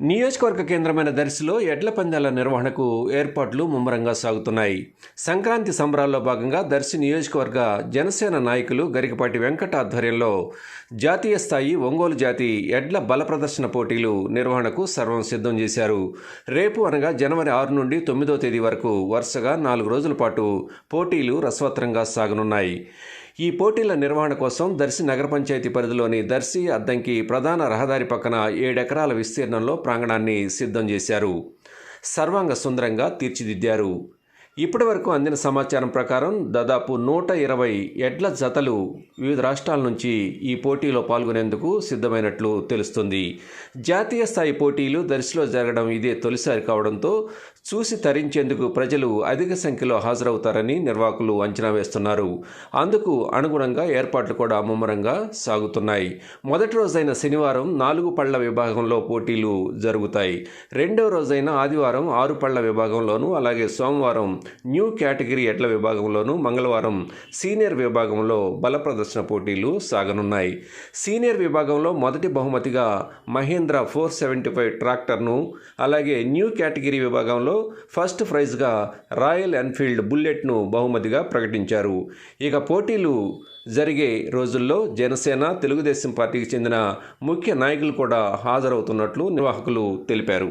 నియోజకవర్గ కేంద్రమైన దర్శిలో ఎడ్ల పందాల నిర్వహణకు ఏర్పాట్లు ముమ్మరంగా సాగుతున్నాయి. సంక్రాంతి సంబరాల్లో భాగంగా దర్శి నియోజకవర్గ జనసేన నాయకులు గరికపాటి వెంకట ఆధ్వర్యంలో జాతీయ స్థాయి ఒంగోలు జాతి ఎడ్ల బల ప్రదర్శన పోటీలు నిర్వహణకు సర్వం సిద్ధం చేశారు. రేపు అనగా జనవరి ఆరు నుండి తొమ్మిదో తేదీ వరకు వరుసగా నాలుగు రోజుల పాటు పోటీలు రసవత్రంగా సాగనున్నాయి. ఈ పోటీల నిర్వహణ కోసం దర్శి నగర పంచాయతీ పరిధిలోని దర్శి అద్దంకి ప్రధాన రహదారి పక్కన ఏడెకరాల విస్తీర్ణంలో ప్రాంగణాన్ని సిద్ధం చేశారు. సర్వాంగ సుందరంగా తీర్చిదిద్దారు. ఇప్పటి వరకు అందిన సమాచారం ప్రకారం దాదాపు నూట ఇరవై ఎడ్ల జతలు వివిధ రాష్ట్రాల నుంచి ఈ పోటీలో పాల్గొనేందుకు సిద్ధమైనట్లు తెలుస్తుంది. జాతీయ స్థాయి పోటీలు దర్శిలో జరగడం ఇదే తొలిసారి కావడంతో చూసి తరించేందుకు ప్రజలు అధిక సంఖ్యలో హాజరవుతారని నిర్వాహకులు అంచనా వేస్తున్నారు. అందుకు అనుగుణంగా ఏర్పాట్లు కూడా ముమ్మరంగా సాగుతున్నాయి. మొదటి రోజైన శనివారం నాలుగు పళ్ళ విభాగంలో పోటీలు జరుగుతాయి. రెండవ రోజైన ఆదివారం ఆరు పళ్ళ విభాగంలోనూ అలాగే సోమవారం న్యూ కేటగిరీ ఎడ్ల విభాగంలోనూ మంగళవారం సీనియర్ విభాగంలో బల ప్రదర్శన పోటీలు సాగనున్నాయి. సీనియర్ విభాగంలో మొదటి బహుమతిగా మహేంద్ర ఫోర్ సెవెంటీ ఫైవ్ ట్రాక్టర్ను అలాగే న్యూ కేటగిరీ విభాగంలో ఫస్ట్ ప్రైజ్గా రాయల్ ఎన్ఫీల్డ్ బుల్లెట్ను బహుమతిగా ప్రకటించారు. ఇక పోటీలు జరిగే రోజుల్లో జనసేన తెలుగుదేశం పార్టీకి చెందిన ముఖ్య నాయకులు కూడా హాజరవుతున్నట్లు నిర్వాహకులు తెలిపారు.